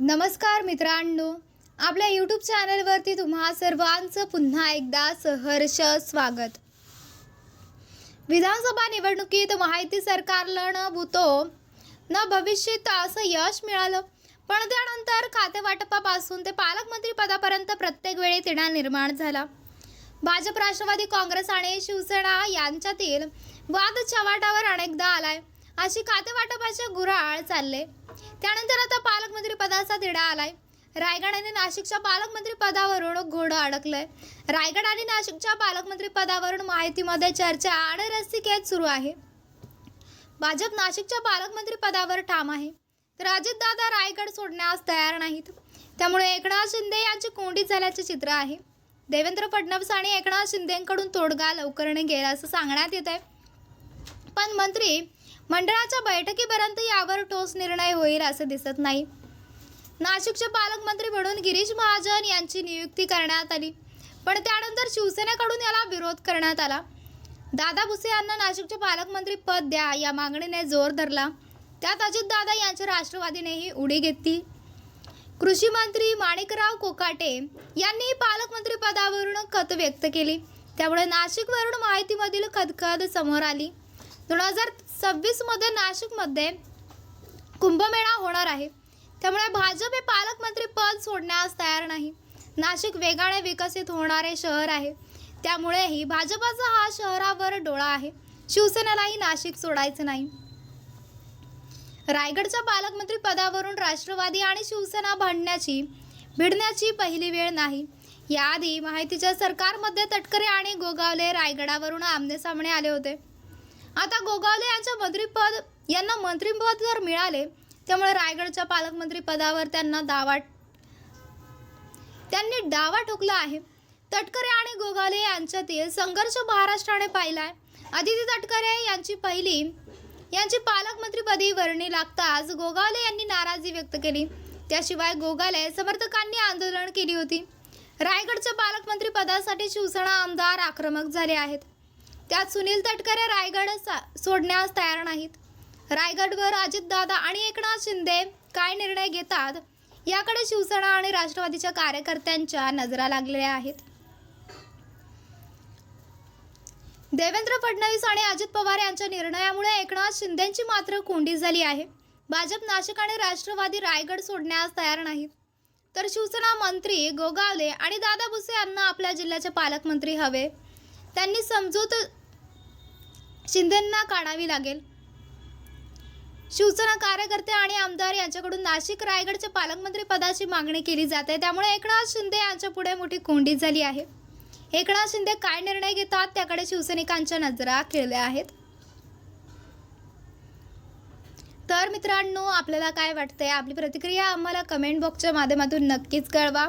नमस्कार मित्रांनो. आपल्या यूट्यूब चॅनलवरती तुम्हा सर्वांचं पुन्हा एकदा सहर्ष स्वागत. विधानसभा निवडणुकीत माहिती सरकारला न भूतो न भविष्यत असं यश मिळालं. पण त्यानंतर खातेवाटपापासून ते पालकमंत्री पदापर्यंत प्रत्येक वेळी तिढा निर्माण झाला. भाजप राष्ट्रवादी काँग्रेस आणि शिवसेना यांच्यातील वाद चव्हाटावर अनेकदा आलाय. अशी खाते वाटपाचे गुऱ्हाळ चालले. त्यानंतर आता पालकमंत्री पदाचा तिढा आलाय. रायगड आणि नाशिकच्या पालकमंत्री पदावरून घोडं अडकलंय. रायगड आणि नाशिकच्या पालकमंत्री पदावरून माहितीमध्ये चर्चा आणि सुरू आहे. भाजप नाशिकच्या पालकमंत्री पदावर ठाम आहे. तर अजितदादा रायगड सोडण्यास तयार नाहीत. त्यामुळे एकनाथ शिंदे यांची कोंडी झाल्याचे चित्र आहे. देवेंद्र फडणवीस आणि एकनाथ शिंदेकडून तोडगा लवकर गेला असं सांगण्यात येत आहे पण मंत्री मंडळाच्या बैठकीपर्यंत यावर ठोस निर्णय होईल असं दिसत नाही. नाशिकचे पालकमंत्री म्हणून गिरीश महाजन यांची नियुक्ती करण्यात आली. पण त्यानंतर शिवसेनेकडून याला विरोध करण्यात आला. दादा भुसे यांना नाशिकचे पालकमंत्री पद द्या या मागणीने जोर धरला. त्यात अजितदादा यांच्या राष्ट्रवादीनेही उडी घेतली. कृषी मंत्री माणिकराव कोकाटे यांनी पालकमंत्री पदावरून खत व्यक्त केली. त्यामुळे नाशिकवरून माहितीमधील खदखद समोर आली. दोन हजार सव्वीसमध्ये नाशिकमध्ये कुंभमेळा होणार आहे. त्यामुळे भाजप हे पालकमंत्री पद सोडण्यास तयार नाही. नाशिक वेगाने विकसित होणारे शहर आहे. त्यामुळेही भाजपाचा हा शहरावर डोळा आहे. शिवसेनेलाही नाशिक सोडायचं नाही. रायगडच्या पालकमंत्री पदावरून राष्ट्रवादी आणि शिवसेना भांडण्याची भिडण्याची पहिली वेळ नाही. याआधी माहितीच्या सरकारमध्ये तटकरे आणि गोगावले रायगडावरून आमने आले होते. आता गोगावले यांच्या मंत्रीपद यांना मंत्रीपद जर मिळाले त्यामुळे रायगडच्या पालकमंत्री पदावर त्यांना दावा त्यांनी डावा ठोकला आहे. तटकरे आणि गोगावले यांच्यातील संघर्ष महाराष्ट्राने पाहिला आहे आदिती तटकरे यांची पहिली यांची पालकमंत्रीपदी वर्णी लागताच गोगावले यांनी नाराजी व्यक्त केली. त्याशिवाय गोगाले समर्थकांनी आंदोलन केली होती. रायगडच्या पालकमंत्री पदासाठी शिवसेना आमदार आक्रमक झाले आहेत. त्यात सुनील तटकरे रायगड सा- सोडण्यास तयार नाहीत. रायगडवर अजितदादा आणि एकनाथ शिंदे काय निर्णय घेतात याकडे शिवसेना आणि राष्ट्रवादीच्या कार्यकर्त्यांच्या नजरा लागलेल्या आहेत. देवेंद्र फडणवीस आणि अजित पवार यांच्या निर्णयामुळे एकनाथ शिंदेची मात्र कोंडी झाली आहे. भाजप नाशिक आणि राष्ट्रवादी रायगड सोडण्यास तयार नाहीत. तर शिवसेना मंत्री गोगावले आणि दादा भुसे यांना आपल्या जिल्ह्याचे पालकमंत्री हवे. त्यांनी समजूत शिंदेंना काढावी लागेल. शिवसेना कार्यकर्ते आणि आमदार यांच्याकडून नाशिक रायगडच्या पालकमंत्री पदाची मागणी केली जाते. त्यामुळे एकनाथ शिंदे यांच्या पुढे मोठी कोंडी झाली आहे. एकनाथ शिंदे काय निर्णय घेतात त्याकडे शिवसैनिकांच्या नजरा खेळल्या आहेत. तर मित्रांनो आपल्याला काय वाटतंय? आपली प्रतिक्रिया आम्हाला कमेंट बॉक्सच्या माध्यमातून नक्कीच कळवा.